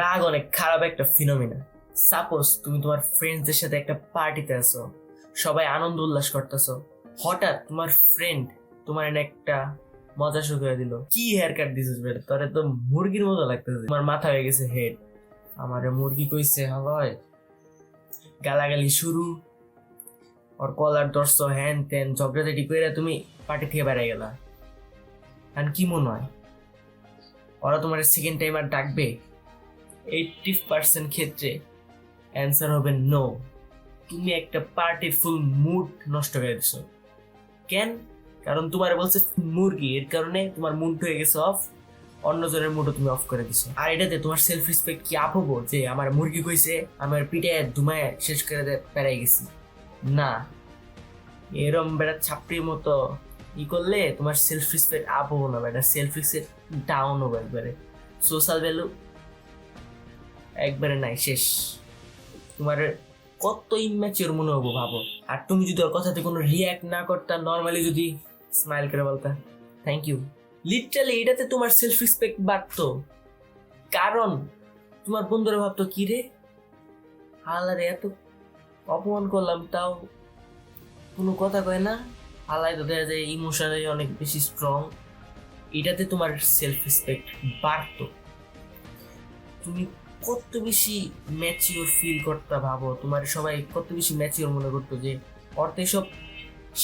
রাগ অনেক, খারাপ একটা ফিনোমিনা সাপোজ তুমি তোমার ফ্রেন্ডসদের সাথে একটা পার্টিতে আছো, সবাই আনন্দ উল্লাস করতেছো, হঠাৎ তোমার ফ্রেন্ড তোমার এনে একটা মজা শুরু করে দিল। কি হেয়ার কাট দিছিস বেটা? তোর তো মুরগির মতো লাগতেছে। তোমার মাথা হয়ে গেছে হেড আমার মুরগি কইছে হয় গালাগালি শুরু। ওর কলার দর্শ হ্যান ত্যান, ঝগড়াঝাটি করে তুমি পার্টি থেকে বেড়াই গেলা। আর কি মনে হয়? ওরা তোমার সেকেন্ড টাইম আর ডাকবে? এইটটি পার্সেন্ট ক্ষেত্রে অ্যান্সার হবে নো তুমি একটা পার্টির ফুল মুড নষ্ট করে দিছো। কেন? কারণ তোমার বলছে মুরগি, এর কারণে তোমার মুড হয়ে গেছে অফ অন্যজনের মুডও তুমি অফ করে দিছো। আর এটাতে তোমার সেলফ রেসপেক্ট কি আপ হব? যে আমার মুরগি কইছে, আমার পিঠে ধুমায় শেষ করে পেরাই গেছি। না। এরম বেটা ছাপড়ির মতো ই করলে তোমার সেলফ রেসপেক্ট আপ হব না বেটা সেলফ রেসপেক্ট ডাউন হবে একবারে। সোশ্যাল ভ্যালু একবারে নাই, শেষ। তোমার কত ইম্যাচিওর মনে হব, ভাবো। আর তুমি যদি ওর কথাতে কোনো রিয়াক্ট না করতা নর্মালি যদি স্মাইল করে বলতা থ্যাংক ইউ লিটারালি এটাতে তোমার সেলফ রেসপেক্ট বাড়তো। কারণ, তোমার বন্ধুরা ভাবতো, কি রে? হালারে এত অপমান করলাম, তাও কোনো কথা কয় না? হালাই তো দেখা যায় ইমোশনালি অনেক বেশি স্ট্রং এটাতে তোমার সেলফ রেসপেক্ট বাড়তো। তুমি কত বেশি ম্যাচিওর ফিল করতে ভাবো? তোমার সবাই কত বেশি ম্যাচিওর মনে করতো যে, অর্থ এসব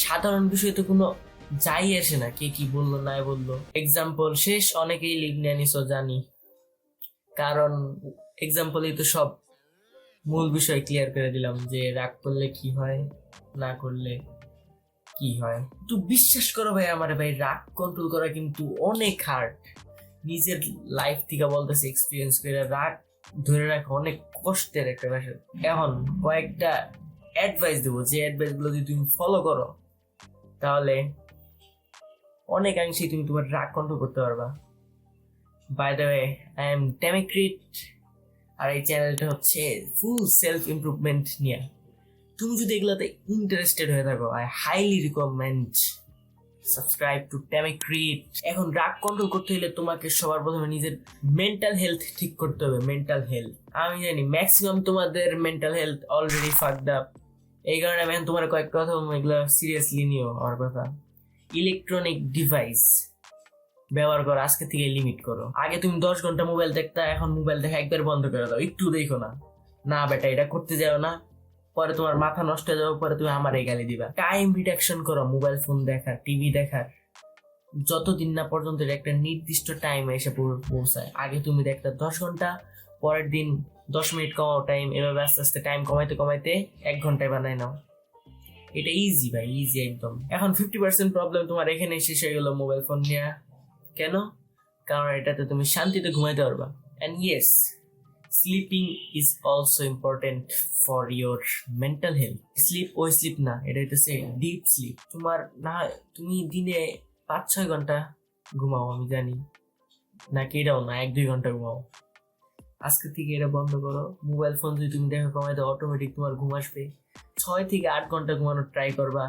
সাধারণ বিষয় তো কোনো যাই আসে না, কে কি বলল নাই বলল। এক্সাম্পল শেষ অনেকেই নিছো জানি। কারণ এক্সাম্পলেই তো সব মূল বিষয় ক্লিয়ার করে দিলাম যে, রাগ করলে কি হয়, না করলে কি হয়। তো বিশ্বাস করো ভাই আমার ভাই, রাগ কন্ট্রোল করা কিন্তু অনেক হার্ড নিজের লাইফ থেকে বলতেছে এক্সপিরিয়েন্স করে রাগ ধরে রাখা, অনেক কষ্টের একটা বিষয়। এখন কয়েকটা অ্যাডভাইস দেবো। যে অ্যাডভাইসগুলো যদি তুমি ফলো করো, তাহলে অনেকাংশেই তুমি তোমার রাগ কন্ট্রোল করতে পারবা। By the way I am ডেমিক্রিট আর এই চ্যানেলটা হচ্ছে ফুল সেলফ ইমপ্রুভমেন্ট নিয়ে। তুমি যদি এগুলোতে ইন্টারেস্টেড হয়ে থাকো I highly recommend subscribe to ট্যামিক্রিট এখন রাগ কন্ট্রোল করতে হলে তোমাকে সবার প্রথমে নিজের মেন্টাল হেলথ ঠিক করতে হবে মেন্টাল হেলথ আমি জানি ম্যাক্সিমাম তোমাদের mental health already fucked up এই কারণে আমি তোমার কয়েক কথা এগুলো সিরিয়াসলি নিও আমার কথা। ইলেকট্রনিক ডিভাইস ব্যবহার করো, আজকে থেকে লিমিট করো। আগে তুমি দশ ঘণ্টা মোবাইল দেখতা, এখন মোবাইল দেখা একবার বন্ধ করে দাও। একটু দেখো না। না বেটা, এটা করতে যাও না। পরে তোমার মাথা নষ্ট হয়ে যাবে পরে তুমি আমার এই গালি দিবা। টাইম রিডাকশন করো মোবাইল ফোন দেখার টিভি দেখার যতদিন না পর্যন্ত একটা নির্দিষ্ট টাইমে এসে পৌঁছায়। আগে তুমি দেখতে দশ ঘণ্টা, পরের দিন দশ মিনিট কমাও টাইম এভাবে আস্তে আস্তে টাইম কমাইতে কমাইতে এক ঘন্টায় বানাই নাও। এটা ইজি ভাই ইজি একদম। এখন ফিফটি পার্সেন্ট প্রবলেম তোমার এখানে শেষ হয়ে গেল মোবাইল ফোন নিয়ে। কেন? কারণ এটাতে তুমি শান্তিতে ঘুমাইতে পারবা। And yes sleeping is also important for your mental health sleep ওই স্লিপ না এটা হইতেছে ডিপ স্লিপ তোমার না, তুমি দিনে পাঁচ ছয় ঘণ্টা ঘুমাও, আমি জানি। নাকি এটাও না এক দুই ঘণ্টা ঘুমাও। আজকে থেকে এটা বন্ধ করো। মোবাইল ফোন যদি তুমি দেখো কমাই দাও অটোমেটিক তোমার ঘুম আসবে। ছয় থেকে আট ঘণ্টা ঘুমানোর ট্রাই করবা।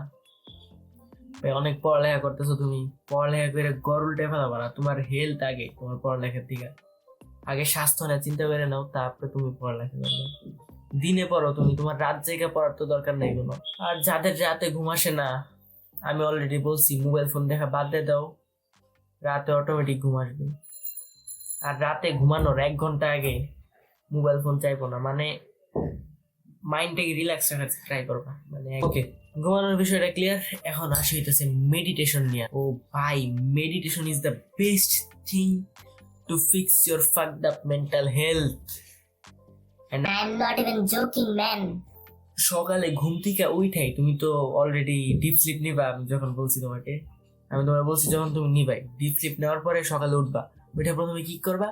অনেক পড়ালেখা করতেছো তুমি। পড়ালেখা করে গরল উল্টে ফেলাবা না তোমার হেলথ আগে তোমার পড়ালেখার থেকে। আগে স্বাস্থ্য না চিন্তা করে নাও তারপরে তুমি পড়ালেখা করবে। দিনে পড়ো তুমি তোমার রাত জেগে পড়ার তো দরকার নেই কোনো। আর যাদের রাতে ঘুম আসে না আমি অলরেডি বলছি মোবাইল ফোন দেখা বাদ দিয়ে দাও রাতে অটোমেটিক ঘুম আসবে। আর রাতে ঘুমানোর এক ঘণ্টা আগে মোবাইল ফোন চাইব না মানে মাইন্ডটাকে রিল্যাক্স রাখার ট্রাই করবা। মানে ওকে ঘুমানোর বিষয়টা ক্লিয়ার এখন আসি হইতেছে মেডিটেশন নিয়ে। ও ভাই meditation is the best thing to fix your fucked up mental health I'm not even joking, man. সকালে ঘুম থেকে উঠাই তুমি তো অলরেডি ডিপ স্লিপ নিবা আমি যখন বলছি তোমাকে। আমি তোমার বলছি যখন তুমি নিবাই ডিপ স্লিপ নেওয়ার পরে সকালে উঠবা। ওইটা প্রথমে কি করবা?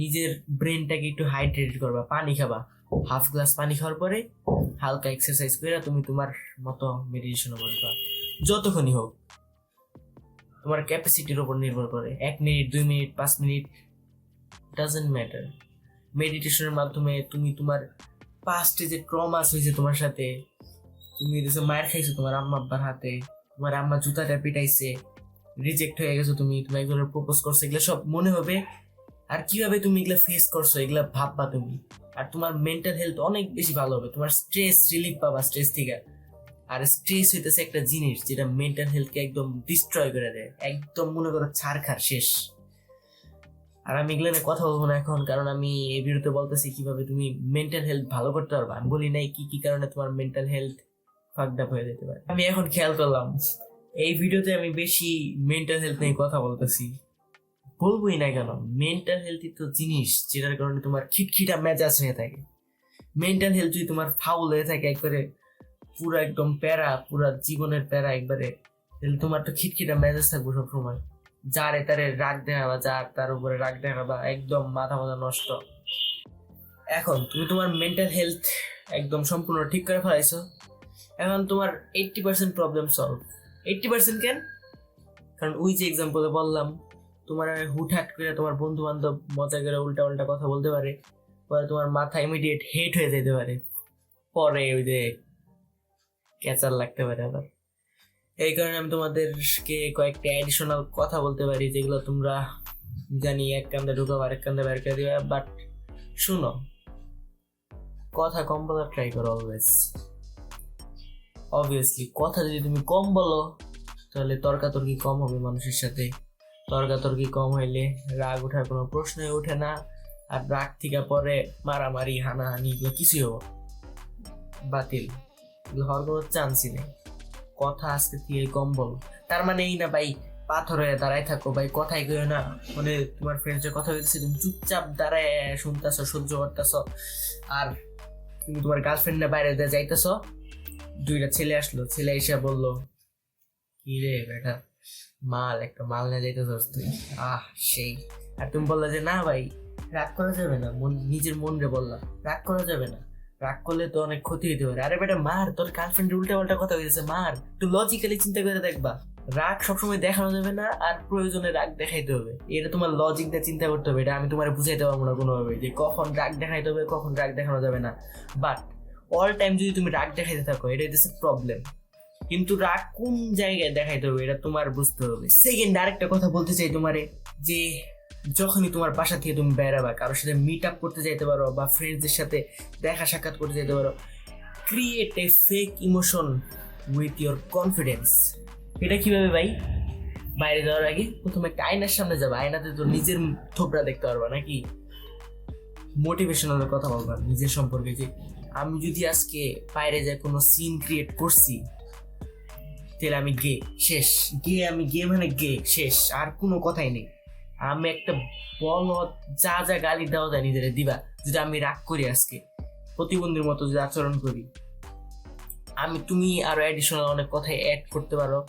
নিজের ব্রেনটাকে একটু হাইড্রেট করবা পানি খাবা। হাফ গ্লাস পানি খাওয়ার পরে হালকা এক্সারসাইজ করে তুমি তোমার মতো মেডিটেশনে বসবা যতক্ষণই হোক। তোমার ক্যাপাসিটির উপর নির্ভর করে। এক মিনিট দুই মিনিট পাঁচ মিনিট ডাজেন্ট ম্যাটার মেডিটেশনের মাধ্যমে তুমি তোমার পাস্টে যে ট্রমাস হয়েছে তোমার সাথে, তুমি দেশে মায়ের খাইছো তোমার আম্মা আব্বার হাতে, তোমার আম্মা জুতাটা পিটাইছে রিজেক্ট হয়ে গেছো তুমি তুমি একজনের প্রপোজ করছে, এগুলো সব মনে হবে। আর কীভাবে তুমি এগুলো ফেস করছ, এগুলা ভাববা তুমি। আর তোমার মেন্টাল হেলথ অনেক বেশি ভালো হবে। তোমার স্ট্রেস রিলিফ পাবা স্ট্রেস থেকে। আর স্ট্রেস হইতেছে একটা জিনিস যেটা মেন্টাল হেলথকে একদম ডিস্ট্রয় করে দেয়। একদম মনে করো ছাড়খার শেষ। আর আমি এগুলো নিয়ে কথা বলব না এখন, কারণ আমি এই ভিডিওতে বলতেছি কীভাবে তুমি মেন্টাল হেলথ ভালো করতে পারবে। আমি বলি নাই কি কি কারণে তোমার মেন্টাল হেলথ ফাকড হয়ে যেতে পারে। আমি এখন খেয়াল করলাম, এই ভিডিওতে আমি বেশি মেন্টাল হেলথ নিয়ে কথা বলতেছি। বলবোই না কেন মেন্টাল হেলথই তো জিনিস যেটার কারণে তোমার খিটখিটা মেজাজ হয়ে থাকে। মেন্টাল হেলথ যদি তোমার ফাউল হয়ে থাকে, একবারে পুরো একদম প্যারা, পুরা জীবনের প্যারা একবারে। তাহলে তোমার তো খিটখিটা মেজাজ থাকব সবসময়। যারে তারে রাগ দেখাবা, যার তার উপরে রাগ দেখাবা, একদম মাথা মাথা নষ্ট। এখন তুমি তোমার মেন্টাল হেলথ একদম সম্পূর্ণ ঠিক করে ফেলাইছো। এখন তোমার eighty percent problem solve eighty percent কেন? কারণ ওই যে এক্সাম্পলে বললাম, তোমার হুটহাট করে তোমার বন্ধু বান্ধব মজা করে উল্টা উল্টা কথা বলতে পারে, পরে তোমার মাথা ইমিডিয়েট হেট হয়ে যেতে পারে। পরে ওই যে ক্যাচার লাগতে পারে আবার। এই কারণে আমি তোমাদেরকে কয়েকটা অ্যাডিশনাল কথা বলতে পারি, যেগুলো তোমরা জানি এক কান্দে ঢুকাবো আরেক কান্দে বের করে দিবে। বাট শুনো, কথা কম বলার ট্রাই করো অলওয়েজ অবভিয়াসলি কথা যদি তুমি কম বলো, তাহলে তর্কাতর্কি কম হবে মানুষের সাথে। তর্কাতর্কি কম হইলে রাগ ওঠার কোনো প্রশ্নই ওঠে না, আর রাগ থেকে পরে মারামারি, হানাহানি, এগুলো কিছুই হব বাতিল। এগুলো হওয়ার কোনো চান্সই নেই। কথা আজকে থেকে কম বলো তার মানে এই না ভাই, পাথর হয়ে দাঁড়ায় থাকো ভাই, কথাই কেউ না। মানে তোমার ফ্রেন্ডসের কথা হইতেছে তুমি চুপচাপ দাঁড়ায় শুনতেছো, সহ্য করতেছো। আর তুমি তোমার গার্লফ্রেন্ডের বাইরে দিয়ে যাইতেছো। দুইটা ছেলে আসলো, ছেলে এসে বলল, কি রে বেটা, মাল, একটা মাল নিয়ে যাইতেছ তুই? আহ, সেই। আর তুমি বললা যে, না ভাই, রাগ করা যাবে না। মন, নিজের মন রে বললা, রাগ করা যাবে না। রাগ করলে তো অনেক ক্ষতি হইতে পারে। আরে বেটা, মার, তোর গার্লফ্রেন্ড উল্টা পাল্টা কথা হয়েছে মার। তুই লজিক্যালি চিন্তা করে দেখবা। রাগ সবসময় দেখানো যাবে না, আর প্রয়োজনে রাগ দেখাইতে হবে। এটা তোমার লজিক দিয়ে চিন্তা করতে হবে, এটা আমি তোমার বুঝাইতে পারব না কোনোভাবে, যে কখন রাগ দেখাইতে হবে, কখন রাগ দেখানো যাবে না। বাট অল টাইম যদি তুমি রাগ দেখাইতে থাকো, এটা হচ্ছে প্রবলেম কিন্তু রাগ কোন জায়গায় দেখাইতে হবে, এটা তোমার বুঝতে হবে। সেকেন্ড আরেকটা কথা বলতে চাই তোমারে, যে যখনই তোমার বাসা থেকে তুমি বেড়াবা কারোর সাথে মিট আপ করতে যাইতে পারো বা ফ্রেন্ডসদের সাথে দেখা সাক্ষাৎ করতে যেতে পারো create a fake emotion with your confidence এটা কীভাবে ভাই? বাইরে যাওয়ার আগে প্রথমে একটা আয়নার সামনে যাবে, আয়নাতে তো নিজের থোপড়া দেখতে পারবা নাকি? মোটিভেশনাল কথা বলবা, নিজের সম্পর্কে যে আমি যদি আজকে বাইরে যাই কোনো সিন ক্রিয়েট করছি, তাহলে আমি গে শেষ। গে আমি গে মানে গে শেষ, আর কোনো কথাই নেই। আমি একটা বল যা যা গালি দেওয়া যায় নিজের দিবা যদি আমি রাগ করি আজকে। প্রতিবন্ধীর মতো যদি আচরণ করি। আমি, তুমি আরও অ্যাডিশনাল অনেক কথাই অ্যাড করতে পারো।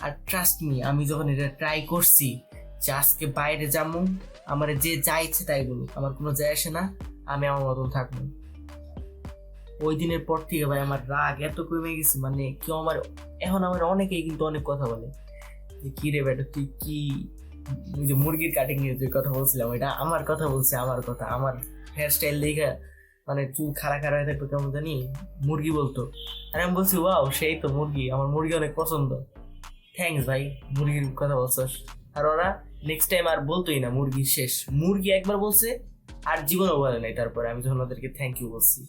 আর ট্রাস্ট মি আমি যখন এটা ট্রাই করছি যে আজকে বাইরে যাব আমার যে যা ইচ্ছে তাই বলুক, আমার কোনো যায় আসে না, আমি আমার মতন থাকব। ওই দিনের পর থেকে ভাই আমার রাগ এত কমে গেছে মানে কেউ আমার, এখন আমার অনেকেই কিন্তু অনেক কথা বলে। যে কি রে বেটা, তুই কি যে মুরগির কাটিং নিয়ে যে কথা বলছিলাম এটা আমার কথা বলছে, আমার কথা, আমার হেয়ার স্টাইল দেখে মানে চুল খাড়া খাড়া হয়ে থাকতো কেমন জানি মুরগি বলতো। আর আমি বলছি ওয়াও সেই তো মুরগি, আমার মুরগি অনেক পছন্দ। থ্যাঙ্কস ভাই, মুরগির কথা বলছস। আর ওরা নেক্সট টাইম আর বলতোই না, মুরগি শেষ। মুরগি একবার বলছে, আর জীবনও বলে নাই তারপরে, আমি যখন ওদেরকে থ্যাংক ইউ বলছি।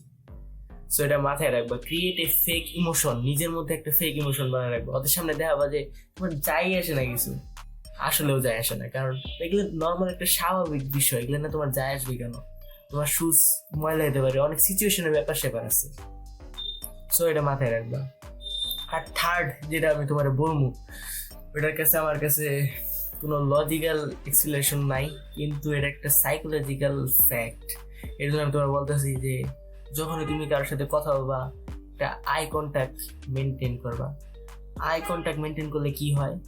সো এটা মাথায় রাখবা ক্রিয়েট এ ফেক ইমোশন নিজের মধ্যে একটা ফেক ইমোশন বানায় রাখবা। ওদের সামনে দেখাবা যে, তোমার যাই আসে না কিছু। আসলেও যায় আসে না। কারণ এগুলো নর্মাল একটা স্বাভাবিক বিষয়, এগুলো না তোমার যায় আসবে কেন? তোমার শুজ ময়লা হতে পারে, অনেক সিচুয়েশনের ব্যাপার স্যাপার আছে। সো এটা মাথায় রাখবা। আর থার্ড যেটা আমি তোমার বলব, ওটার কাছে আমার কাছে কোনো লজিক্যাল এক্সপ্লেনেশন নাই, কিন্তু এটা একটা সাইকোলজিক্যাল ফ্যাক্ট এর জন্য আমি তোমার বলতেছি যে, যখনই তুমি কারোর সাথে কথা বলবা, একটা আই কন্ট্যাক্ট মেনটেন করবা। আই কন্ট্যাক্ট মেনটেন করলে কি হয়?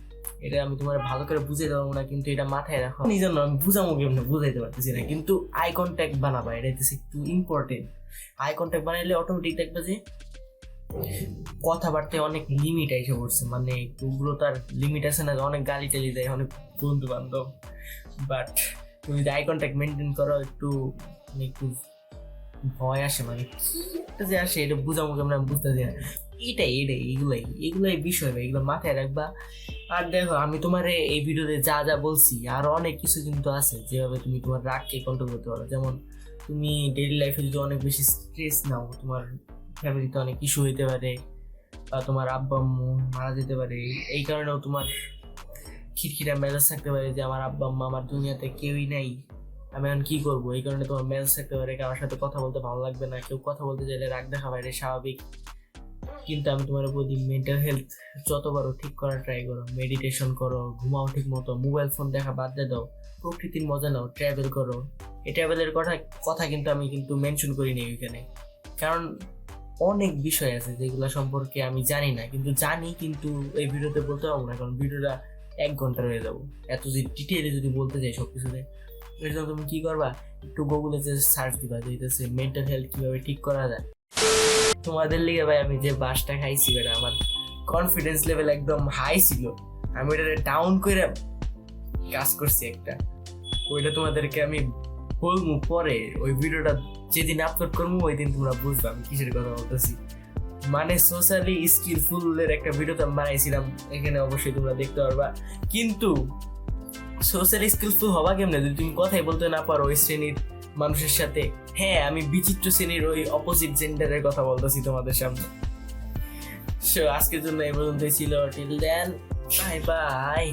এটা আমি তোমার ভালো করে বুঝে দেবো না, কিন্তু এটা মাথায় রাখো। জন্য আমি বুঝামো কেমন বুঝাইতে পারতেছি না, কিন্তু আই কন্ট্যাক্ট বানাবা, এটা হচ্ছে একটু ইম্পর্টেন্ট আই কন্ট্যাক্ট বানাইলে অটোমেটিক দেখবে যে কথাবার্তায় অনেক লিমিট এসে পড়ছে মানে উগ্রতার লিমিট আছে না, অনেক গালি টালি দেয় অনেক বন্ধু বান্ধব বাট তুমি যদি আই কন্ট্যাক্ট মেনটেন করো, একটু মানে একটু ভয় আসে মানে কি যে আসে, এটা বুঝাবো কেমন আমি বুঝতেছি না। এটাই এটাই এগুলাই এগুলাই বিষয় ভাই, এগুলো মাথায় রাখবা। আর দেখো, আমি তোমার এই ভিডিওতে যা যা বলছি, আর অনেক কিছু কিন্তু আছে, যেভাবে তুমি তোমার রাগকে কন্ট্রোল করতে পারো। যেমন, তুমি ডেইলি লাইফে যদি অনেক বেশি স্ট্রেস নাও, তোমার ফ্যামিলিতে অনেক ইস্যু হইতে পারে, বা তোমার আব্বা আম্মু মারা যেতে পারে, এই কারণেও তোমার খিটখিটা মেজাজ থাকতে পারে যে, আমার আব্বা আম্মা আমার দুনিয়াতে কেউই নাই, আমি এখন কী করব? এই কারণে তোমার মেজাজ থাকতে পারে কারোর সাথে কথা বলতে ভালো লাগবে না, কেউ কথা বলতে চাইলে রাগ দেখা পারে স্বাভাবিক। কিন্তু আমি তোমার বলি মেন্টাল হেলথ যতবারও ঠিক করার ট্রাই করো। মেডিটেশন করো, ঘুমাও ঠিক মতো মোবাইল ফোন দেখা বাদ দিয়ে দাও, প্রকৃতির মজা নাও ট্রাভেল করো। এই ট্রাভেলের কথা কথা কিন্তু আমি কিন্তু মেনশন করিনি ওইখানে। কারণ অনেক বিষয় আছে যেগুলো সম্পর্কে আমি জানি না, কিন্তু জানি কিন্তু এই ভিডিওতে বলতে পারব না, কারণ ভিডিওটা এক ঘণ্টা হয়ে যাব। এত যদি ডিটেলে যদি বলতে চাই সব কিছুতে এর জন্য তুমি কি করবা? একটু গুগলে যে সার্চ দিবা, যে মেন্টাল হেলথ কীভাবে ঠিক করা যায়। তোমাদের লিগে ভাই আমি যে বাসটা খাইছি বেটা, আমার কনফিডেন্স লেভেল একদম হাই ছিল। আমি এটা ডাউন করে কাজ করছি একটা। ওইটা তোমাদেরকে আমি বলব পরে, ওই ভিডিওটা যেদিন আপলোড করব ওই দিন তোমরা বুঝবে আমি কিসের কথা বলতেছি। মানে সোশ্যালি স্কিলফুলের একটা ভিডিও তো আমি বানাইছিলাম, এখানে অবশ্যই তোমরা দেখতে পারবা। কিন্তু সোশ্যালি স্কিলফুল হবা কেমনে? যদি তুমি কথাই বলতে না পারো, ওই শ্রেণির মানুষের সাথে হ্যাঁ আমি বিচিত্র শ্রেণির ওই অপোজিট জেন্ডারের কথা বলতেছি তোমাদের সামনে। সো আজকের জন্য এই পর্যন্তই ছিল। Till then bye bye